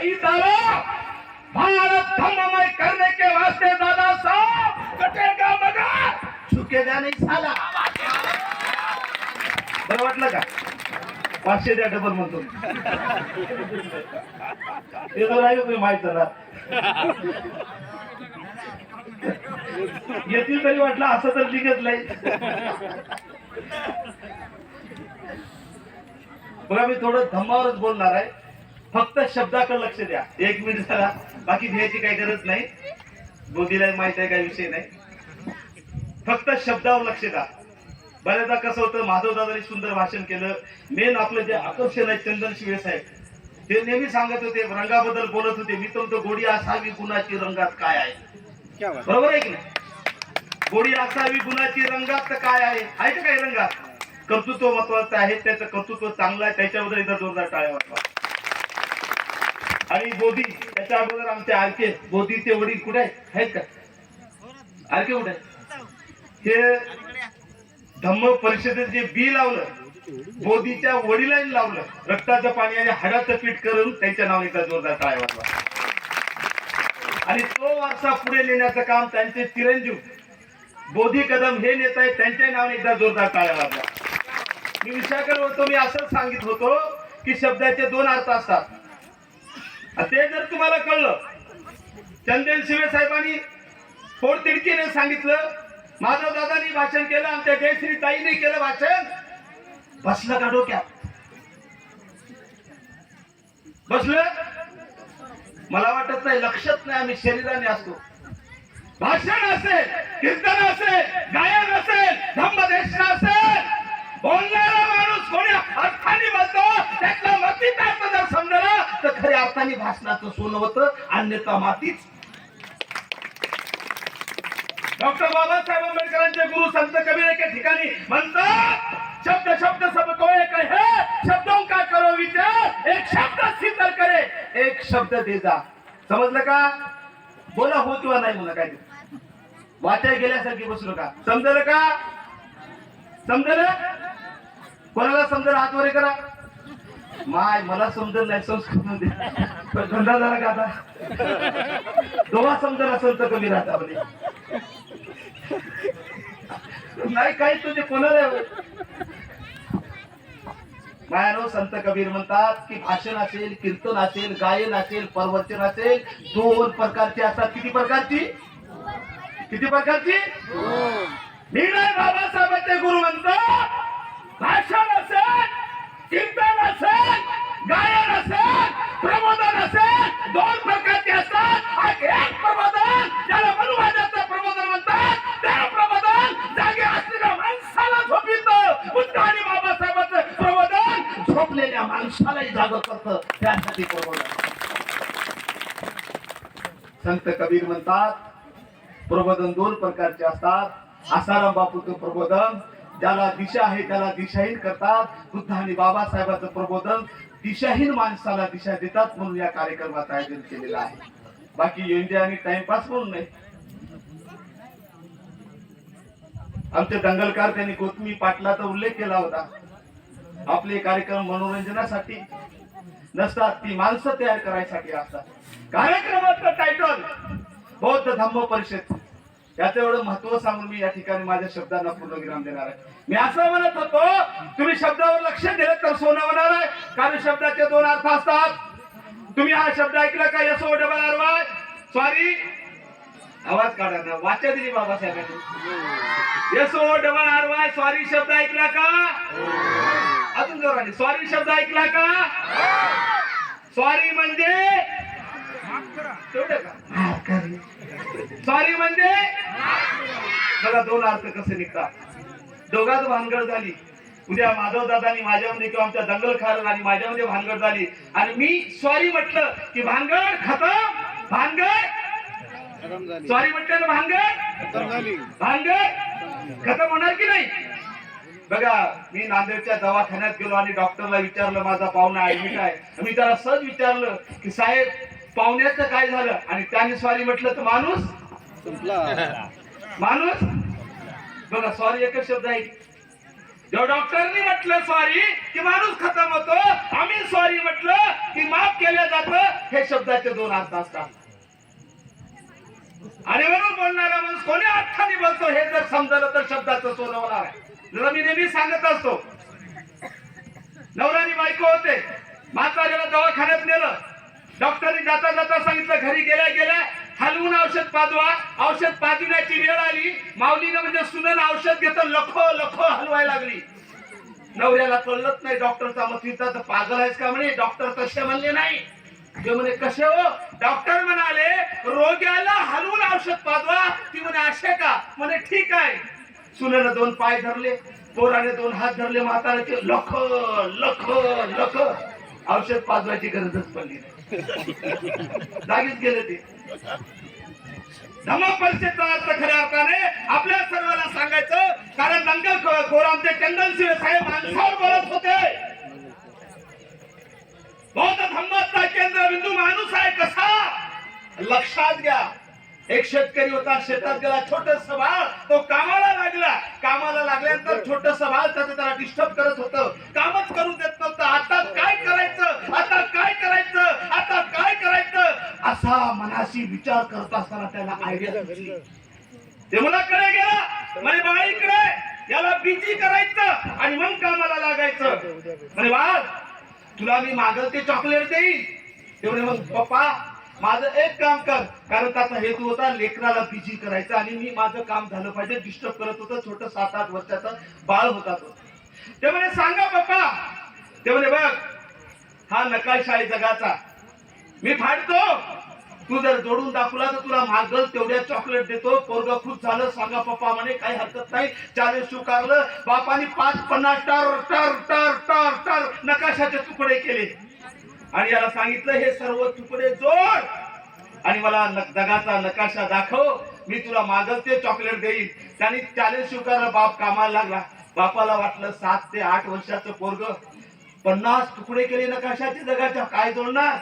सही भारत धर्ममय करने के वास्ते दादा साहब कटेगा मगर झुकेगा नहीं साला। बरं वाटलं का? पाचशे द्या डबल म्हणतो ते तर राहील तुम्ही माहीत झाला येतील तरी वाटलं असं तर लिखत नाही. बघा मी थोडं धम्मावरच बोलणार आहे. फक्त शब्दाकडे लक्ष द्या. एक मिनिट जरा बाकी घ्यायची काही गरज नाही. मोदीला माहीत आहे काही विषय नाही. फक्त शब्दावर लक्ष द्या. बऱ्याचदा कसं होतं माधव दादानी सुंदर भाषण केलं. मेन आपलं जे आकर्षण आहे चंदन शिवे साहेब. ते नेहमी सांगत होते रंगाबद्दल बोलत होते मी तर गोडी असावी गुणाची रंगात काय आहे? बरोबर आहे की नाही? गोडी असावी गुणाची रंगात तर काय आहे? आहे का काही रंगात? कर्तृत्व महत्वाचं आहे त्याचं कर्तृत्व चांगलं आहे त्याच्याबद्दल एकदा जोरदार टाळ्या वाटवा आणि बोधी त्याच्या अगोदर आमचे आरके बोधीचे वडील कुठे आहेत? का? आरके कुठे हे धम्म परिषदेत जे बी लावलं बोधीच्या वडिलांनी लावलं रक्ताचं पाणी आणि हाडाचं पीठ करून त्यांच्या नावाने एकदा जोरदार टाळ्या वाजवा. आणि तो वारसा पुढे नेण्याचं काम त्यांचे चिरंजीव बोधी कदम हे नेता आहेत त्यांच्या नावाने एकदा जोरदार टाळ्या वाजवा. मी विचार होतो मी असंच सांगित होतो की शब्दाचे दोन अर्थ असतात. ते जर तुम्हाला कळलं चंदन शिवे साहेबांनी फोडतिडकीने सांगितलं माधव दादानी भाषण केलं आमच्या जयश्री ताईने केलं भाषण बसलं का डोक्यात? बसलं? मला वाटत नाही लक्षात नाही आम्ही शरीराने असतो. भाषण असेल कीर्तन असेल गायन असेल धम्मदेशन असेल बोलणारा माणूस कोणी अर्थाने बोलतो त्यातला मतीत अर्थ जर समजला तर खऱ्या अर्थाने भाषणाचं सोनं होतं अन्यथा मातीच. डॉक्टर बाबासाहेब आंबेडकरांचे गुरु संत कबीर एके ठिकाणी म्हणतात शब्द शब्द सब को एक है शब्दों का करो विचार एक शब्द शीतल करे एक शब्द दे जा. समजलं का? बोला हो किंवा नाही म्हणा काय वाचाय गेल्यासारखी बसलो का? समजलं का? समजलं कोणाला समजलं? हात वरे करा. माय मला समजलं नाही संस्कृत मध्ये. धंदा झाला का आता? दोघा समजला संत कमी राहता म्हणे नाही काही तुझे कोणाला मायानो संत कबीर म्हणतात की भाषण असेल कीर्तन असेल गायन असेल प्रवचन असेल दोन प्रकारची असतात. किती प्रकारची? किती प्रकारची? मी नाही ते गुरु म्हणतो भाषण असेल चिंतन असेल गायन असेल प्रबोधन असेल दोन प्रकारचे असतात. एक प्रबोधन ज्याला मनुवादाचं प्रबोधन म्हणतात त्या प्रबोधन जागे असलेल्या माणसाला झोपित. बुद्ध आणि बाबासाहेबांचं प्रबोधन झोपलेल्या माणसालाही जाग करत. त्यासाठी प्रबोधन. संत कबीर म्हणतात प्रबोधन दोन प्रकारचे असतात. आसाराम बापूचं प्रबोधन ज्याला दिशा आहे त्याला दिशाहीन करतात. बुद्ध आणि बाबासाहेबांचं प्रबोधन दिशाहीन माणसाला दिशा देतात म्हणून या कार्यक्रमाचं आयोजन केलेलं आहे. बाकी इंडिया आणि टाइमपास म्हणून नाही. आमचे दंगलकार त्यांनी गौतमी पाटलाचा उल्लेख केला होता. आपले कार्यक्रम मनोरंजनासाठी नसतात ती माणसं तयार करायसाठी असतात. कार्यक्रमाचं टायटल बौद्ध धम्म परिषद. याचं एवढं महत्त्व सांगून मी या ठिकाणी माझ्या शब्दांना पूर्ण विराम देणार आहे. मी असं म्हणत होतो तुम्ही शब्दावर लक्ष दिलं तर सोनं होणार आहे. कारण शब्दाचे दोन अर्थ असतात. तुम्ही हा शब्द ऐकला का? S O double R Y. Sorry आवाज काढा ना. वाचा दिली बाबासाहेबांनी. S O double R Y. Sorry शब्द ऐकला का? अजून जोराने. सॉरी शब्द ऐकला का? सॉरी म्हणजे? तेवढं का? सॉरी म्हणजे? बघा दोन अर्थ कसे निघतात? दोघात भानगड झाली. उद्या माधव दादानी माझ्यामध्ये किंवा आमच्या दंगल खाल आणि माझ्यामध्ये भानगड झाली. आणि मी सॉरी म्हटलं की भानगड खतम भानगड सॉरी म्हटलं भानगड? भानगड खतम होणार की नाही? बघा मी नांदेडच्या दवाखान्यात गेलो आणि डॉक्टरला विचारलं माझा पाहुणा ऍडमिट आहे. मी त्याला सहज विचारलं की साहेब पाहुण्याचं काय झालं? आणि त्याने सॉरी म्हटलं तर माणूस माणूस? बघा सॉरी एकच शब्द आहे. जेव्हा डॉक्टरनी म्हटलं सॉरी की माणूस खतम होतो आम्ही सॉरी म्हटलं की माफ केलं जात हे शब्दाचे दोन अर्थ असतात. आणि म्हणून बोलणारा माणूस कोणी अर्थाने बोलतो हे जर समजलं तर शब्दाचं सोनं होणार आहे. जरा मी नेहमी सांगत असतो नवरानी बायको होते म्हाताऱ्याला दवाखान्यात नेलं. डॉक्टरनी जाता जाता सांगितलं घरी गेल्या गेल्या हलवून औषध पाजवा. औषध पाजवण्याची वेळ आली. माऊलीनं म्हणजे सुनन औषध घेत लखो लखो हलवायला लागली. नवऱ्याला कळलंच नाही डॉक्टरचा मग तिथं तर पागल आहेस का म्हणे? डॉक्टर तसे म्हणले नाही. ते म्हणे कसे हो? डॉक्टर म्हणाले रोग्याला हलवून औषध पाजवा. ती म्हणे असे का? म्हणे ठीक आहे. सुनेनं दोन पाय धरले पोराने दोन हात धरले म्हाताऱ्याचे. लख लख लख. औषध पाजवायची गरजच पडली नाही. जागीच गेले ते. धमा परिषदेचा अर्थ खऱ्या अर्थाने आपल्या सर्वांना सांगायचं कारण दंगल खोर आमचे चंदन सिंह साहेब माणसावर बोलत होते. बौद्ध धम्माचा केंद्र बिंदू माणूस आहे कसा? लक्षात घ्या. एक शेतकरी होता शेतात गेला छोटस बाळ तो कामाला लागला. कामाला लागल्यानंतर छोटस बाळ त्याचं त्याला डिस्टर्ब करत होतं. कामच करू देत नव्हतं. आता काय करायचं आता काय करायचं आता काय करायचं असा मनाशी विचार करत असताना त्याला आयडिया सुचली ते मुलाकडे गेला. म्हणे बाळा इकडे याला बिजी करायचं आणि मग कामाला लागायचं. म्हणे बाळ तुला मी मागल ते चॉकलेट देईन. तेवढे मग पप्पा माझं एक काम कर. कारण त्याचा हेतू होता लेकराला बिजी करायचं आणि मी माझं काम झालं पाहिजे. डिस्टर्ब करत होतं. छोट सात आठ वर्षाचा बाळ होता तो ते म्हणे सांगा पप्पा. ते म्हणे बघ हा नकाशा आहे जगाचा. मी फाडतो. तू जर जोडून दाखवला तर तुला मागल तेवढ्या चॉकलेट देतो. पोरग खुश झालं सांगा पप्पा म्हणे काही हरकत नाही. चालेल स्वीकारलं बापाने पाच पन्नास टर टर टर टर टर नकाशाचे तुकडे केले. आणि याला सांगितलं हे सर्व तुकडे जोड. आणि मला न- जगाचा नकाशा दाखव. मी तुला मागल ते चॉकलेट देईन. त्याने चॅलेंज स्वीकारला बाप कामाला लागला. बापाला वाटलं सात ते आठ वर्षाचं पोरग पन्नास तुकडे केले नकाशाचे जगाच्या काय जोडणार.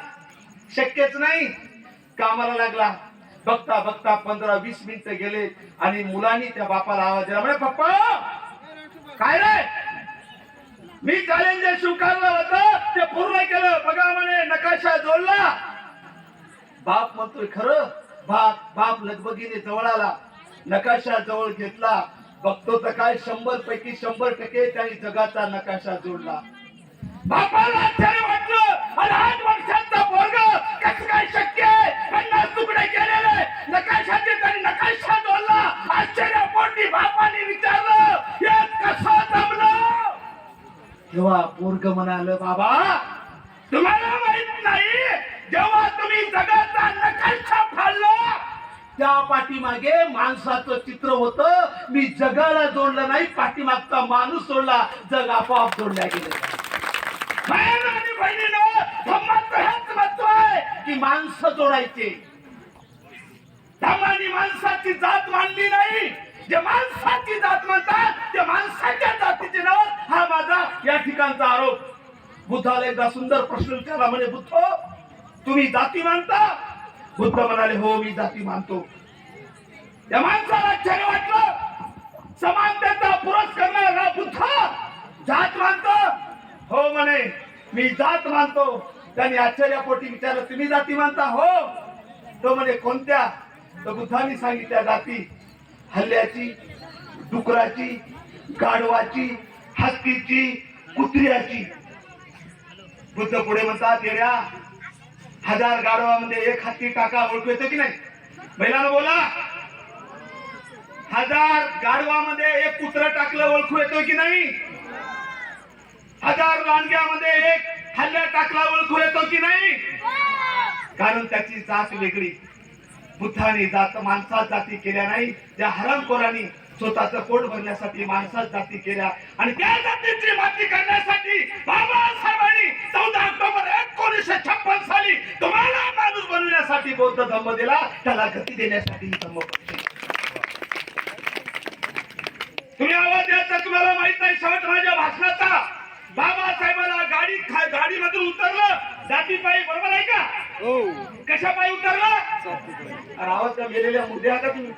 शक्यच नाही. कामाला लागला. बघता बघता पंधरा वीस मिनिटं गेले आणि मुलांनी त्या बापाला आवाज दिला म्हणे पप्पा काय रे? मी चॅलेंज स्वीकारलं होतं ते पूर्ण केलं. बघा म्हणे नकाशा जोडला. बाप म्हणतोय खरं? बाप बाप लगबगीने जवळ आला. नकाशा जवळ घेतला. बघतो तर काय शंभर पैकी शंभर टक्के त्याने जगाचा नकाशा जोडला. बापाला आणि आठ वर्षाचा पोरग कसं काय शक्य आहे? पन्नास तुकडे केलेले नकाशाचे त्यांनी नकाशा जोडला आश्चर्यपोटी बापाने विचारलं हे कसं जमलं? तेव्हा पोरग म्हणाल बाबा तुम्हाला माहीत नाही जेव्हा तुम्ही जगाचा नकाशा फाडला त्या पाठीमागे माणसाचं चित्र होतं. मी जगाला जोडलं नाही पाठीमागचा माणूस सोडला. जग आपोआप जोडल्या गेलं बहीण आणि बहिणीनं धम्माचं हेच महत्त्व आहे माणसं जोडायचे. धम्मानी माणसाची जात मानली नाही. जे माणसाची जात म्हणतात ते माणसाच्या जातीचे नाव हा माझा या ठिकाणचा आरोप. बुद्धाला एकदा सुंदर प्रश्न विचारला म्हणे बुद्ध तुम्ही जाती मानता? बुद्ध म्हणाले हो मी जाती मानतो. त्या माणसाला आश्चर्य वाटलं. समानतेचा पुरस करणारा बुद्ध जात मानतो? हो म्हणे मी जात मानतो. त्यांनी आश्चर्यापोटी विचारलं तुम्ही जाती मानता हो? तो म्हणे कोणत्या? तर बुद्धांनी सांगितल्या जाती हल्ल्याची डुकराची गाढवाची हत्तीची कुत्र्याची. बुद्ध पुढे म्हणतात येड्या हजार गाढवामध्ये एक हत्ती टाका ओळखू येतो की नाही? महिलांना बोला. हजार गाढवामध्ये एक कुत्र टाकलं ओळखू येतो की नाही? हजार लांडग्यामध्ये एक हल्ल्या टाकला ओळखू येतो की नाही? कारण त्याची जात वेगळी. बुद्धाने जात माणसात जाती केल्या नाही. त्या हरामखोरांनी स्वतःच पोट भरण्यासाठी माणसात जाती केल्या. आणि त्या जातीची माती करण्यासाठी बाबासाहेबांनी चौदा ऑक्टोबर एकोणीसशे छप्पन साली तुम्हाला माणूस बनवण्यासाठी बौद्ध धम्म दिला. त्याला गती देण्यासाठी धम्म तुम्ही आवाज द्यायचा तुम्हाला माहीत नाही शेवट माझ्या भाषणाचा बाबासाहेबाला गाडी गाडीमधून उतरलं. जातीपायी बरोबर आहे का? कशा पायी उतरला? आवाज का गेलेल्या मुद्दे का तुम्ही.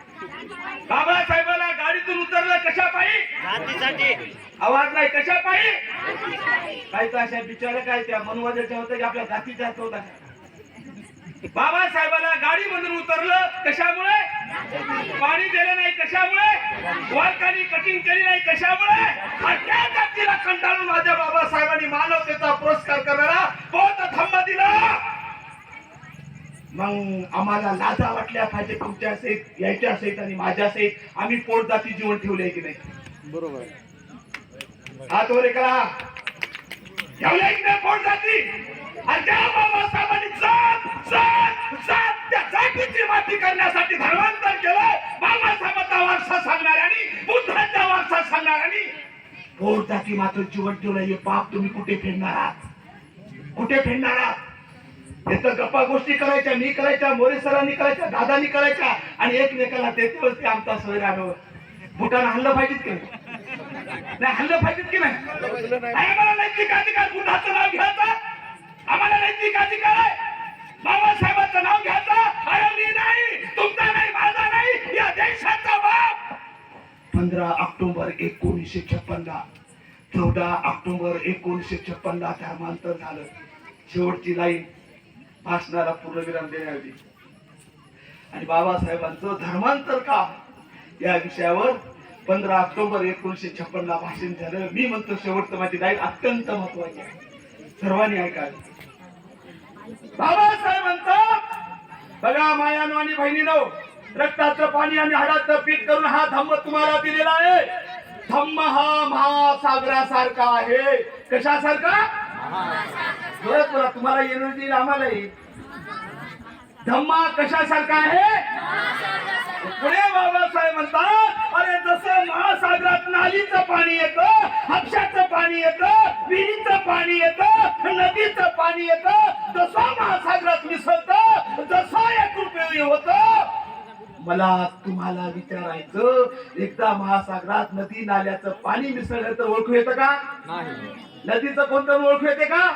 बाबासाहेबाला गाडीतून उतरलं कशा पायी आवाज नाही कशा पायी काय तर अशा बिचारा काय त्या मनवाद्याच्या होत्या की आपल्या जातीच्या होता बाबासाहेबाला गाडीमधून उतरलं. कशामुळे? पाणी दिलं नाही. कशामुळे? वारकानी कटिंग केली नाही. कशामुळे? त्या जातीला कंटाळून माझ्या बाबासाहेबांनी मानवतेचा पुरस्कार करणारा बौद्ध धम्म दिला. मग आम्हाला लाजा वाटल्या पाहिजे तुमच्या सहित यायच्या सहित आणि माझ्या सहित. आम्ही पोट जाती जीवन ठेवले की नाही? बरोबर. हात वर करा ठेवले की नाही पोट जाती? आणि त्या बाबासाहेबांनी जात जात जात त्या जातीची माती करण्यासाठी धर्मांतर केलं बाबासाहेबांचा वारसा आणि बुद्धांचा वारसा सांगणाऱ्यांनी पोट जाती मात्र जीवन ठेवलं हे पाप तुम्ही कुठे फेडणार आहात? कुठे फेडणार आहात? तर गप्पा गोष्टी करायच्या मी करायच्या मोरे सरांनी करायच्या दादानी करायच्या आणि एकमेकाला तेच ते आमचा सोय आलो भूटान हल्लं पाहिजेत की नाही? हल्लं पाहिजेत की नाही? मला नैतिक अधिकार बुद्धाचं नाव घ्यायचं. आम्हाला नैतिक अधिकार आहे. बाबासाहेबांचं नाव घ्यायचं अरे मी नाही तुमचा नाही माझा नाही या देशाचा बाप पंधरा ऑक्टोबर एकोणीसशे छप्पनला चौदा ऑक्टोबर एकोणीसशे छप्पनला धर्मांतर झालं. शेवटची लाईन भाषणाला पूर्णविराम देण्याची आणि बाबासाहेबांचं धर्मांतर का? या विषयावर पंधरा ऑक्टोबर एकोणीसशे छप्पन ला भाषण झालं. मी म्हणतो शेवटचं माझी लाईन अत्यंत महत्वाची आहे. सर्वांनी ऐकावी बाबासाहेब म्हणतात बघा मायानो आणि बहिणीनो रक्ताचं पाणी आणि हाडाचं पीठ करून हा धम्म तुम्हाला दिलेला आहे. धम्म हा महासागरासारखा आहे. कशासारखा? बोला तुम्हाला एनर्जी आम्हाला येईल धम्मा कशासारखा आहे? पुढे बाबासाहेब म्हणतात अरे जसं महासागरात नालीचं पाणी येतं हापशाचं पाणी येतं विहिरीचं पाणी येतं नदीचं पाणी येतं जसं महासागरात मिसळतं जसं एक उपयोगी होतं. मला तुम्हाला विचारायचं एकदा महासागरात नदी नाल्याचं पाणी मिसळलं तर ओळखू येतं का? नाही. नदीचं कोणतं ओळखू येते का?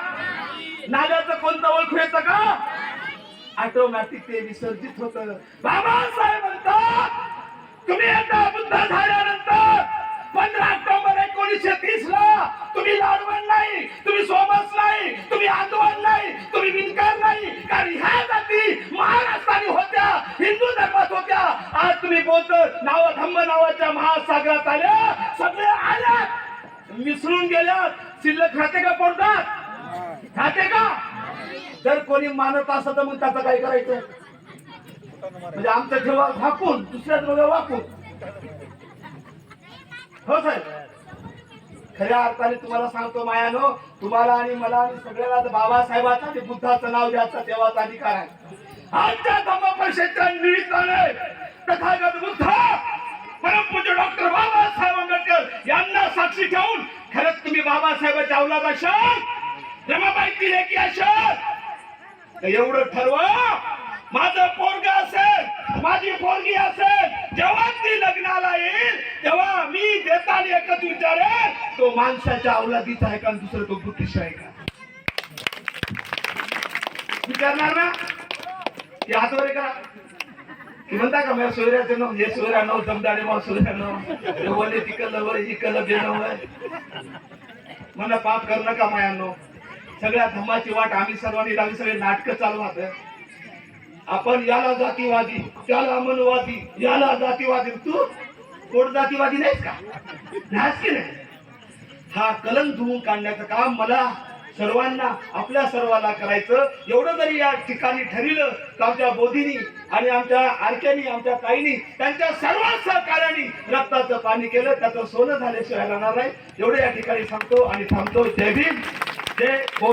नाल्याचं कोणतं ओळखू येतं का? ऑटोमॅटिक ते विसर्जित होत. बाबासाहेब म्हणतात तुम्ही आता बुद्ध झाल्यानंतर पंधरा ऑक्टोबर एकोणीसशे तीस ला तुम्ही लाडवण नाही तुम्ही सोमस नाही तुम्ही आंदोलन नाही तुम्ही विणकर नाही. कारण ह्या जाती महाराष्ट्राने होत्या हिंदू धर्मात होत्या. आज तुम्ही बौद्ध नाव धम्म नावाच्या महासागरात आल्या सगळे आल्या मिसळून गेल्या शिल्लक खाते का पडतात खाते का? जर कोणी मानत असं तर मग त्याचं काय करायचं? म्हणजे आमचं ठेवा झाकून दुसऱ्या बघा वाकून. हो साहेब. खऱ्या अर्थाने तुम्हाला सांगतो मायानो तुम्हाला आणि मला आणि सगळ्याला बाबासाहेबाचा आणि बुद्धाचं नाव द्यायचा देवाचा अधिकार आहे. आजच्या धम्म परिषदेच्या निमित्ताने तथागत बुद्ध परमपूज्य डॉक्टर बाबासाहेब आंबेडकर यांना साक्षी ठेवून खरंच तुम्ही बाबासाहेबाच्या अवलाद असाल रमाबाईची लेखी की असेल एवढं ठरवा. माझं पोरग असेल माझी पोरगी असेल जेव्हा ती लग्नाला येईल तेव्हा मी देताना एकच विचारेल तो माणसाच्या अवलादीचा आहे का आणि दुसरं तो ब्रिटिश आहे का? विचारणार ना? ते हातवर का? की म्हणता का माझ्या सोयऱ्याचं नाव हे सोयरा नाव जमदाडे माव सोयरा नाव? वले तिकल वर इकल बेनव मला पाप कर नका मायांनो. सगळ्या धम्माची वाट आम्ही सर्वांनी लागली सगळे नाटक चालवत आपण याला जातीवादी त्याला मनवादी याला जातीवादी. तू कोण जातीवादी नाहीस का? नाहीस की नाही? हा कलम धुवून काढण्याचं काम मला सर्वांना आपल्या सर्वाला करायचं. एवढं जरी या ठिकाणी ठरलं तर आमच्या बोधीनी आणि आमच्या आरक्यानी आमच्या ताईनी त्यांच्या सर्व सहकार्याने रक्ताचं पाणी केलं. त्याचं सोनं झाल्याशिवाय राहणार नाही. एवढं या ठिकाणी सांगतो आणि थांबतो. जय भीम. जय बौद्ध